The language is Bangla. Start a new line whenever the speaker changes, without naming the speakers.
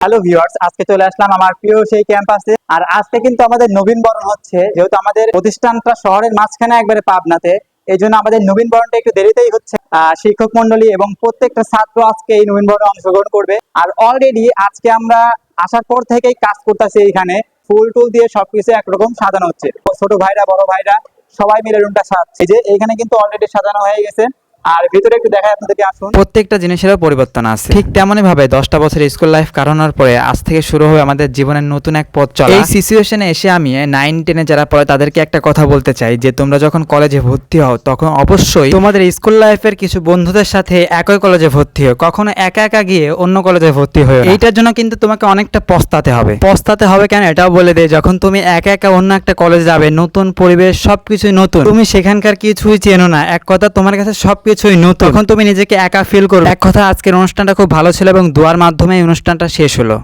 হ্যালো ভিউয়ার্স আজকে চলে আসলাম আমার প্রিয় সেই ক্যাম্পাসে আর আজকে কিন্তু আমাদের নবীন বরণ হচ্ছে, যেহেতু আমাদের প্রতিষ্ঠানটা শহরের মাঝখানে একবারে পাবনাতে এই জন্য আমাদের নবীন বরণটা একটু দেরিতেই হচ্ছে। শিক্ষক মন্ডলী এবং প্রত্যেকটা ছাত্র আজকে এই নবীন বরণে অংশগ্রহণ করবে। আর অলরেডি আজকে আমরা আসার পর থেকেই কাজ করতেছি এখানে ফুল টুল দিয়ে সবকিছু একরকম সাজানো হচ্ছে। ছোট ভাইরা, বড় ভাইরা, সবাই মিলে রুমটা সাজাচ্ছে। এই যে এখানে কিন্তু অলরেডি সাজানো হয়ে গেছে। আর ভিতরে একটু দেখায় আপনাদেরকে আসুন।
প্রত্যেকটা জিনিসেরও পরিবর্তন আছে। ঠিক তেমনই ভাবে দশটা বছর স্কুল লাইফ কাটানোর পরে আজ থেকে শুরু হবে আমাদের জীবনের নতুন এক পথ চলা। এই সিচুয়েশনে এসে আমি নাইন টেনে যারা পড়ে তাদেরকে একটা কথা বলতে চাই যে তোমরা যখন কলেজে ভর্তি হও তখন অবশ্যই তোমাদের স্কুল লাইফের কিছু বন্ধুদের সাথে একই কলেজে ভর্তি হও। কখনো একা একা গিয়ে অন্য কলেজে ভর্তি হয়ে এইটার জন্য কিন্তু তোমাকে অনেকটা পস্তাতে হবে। পস্তাতে হবে কেন? এটাও বলে দেয় যখন তুমি একা একা অন্য একটা কলেজে যাবে নতুন পরিবেশ সবকিছুই নতুন। তুমি সেখানকার কিছুই চেনো না। এক কথা তোমার কাছে সবকিছুই নতুন। তখন তুমি নিজেকে একা ফিল করবে। এক কথা আজকের অনুষ্ঠানটা খুব ভালো ছিল এবং দোয়ার মাধ্যমে এই অনুষ্ঠানটা শেষ হলো।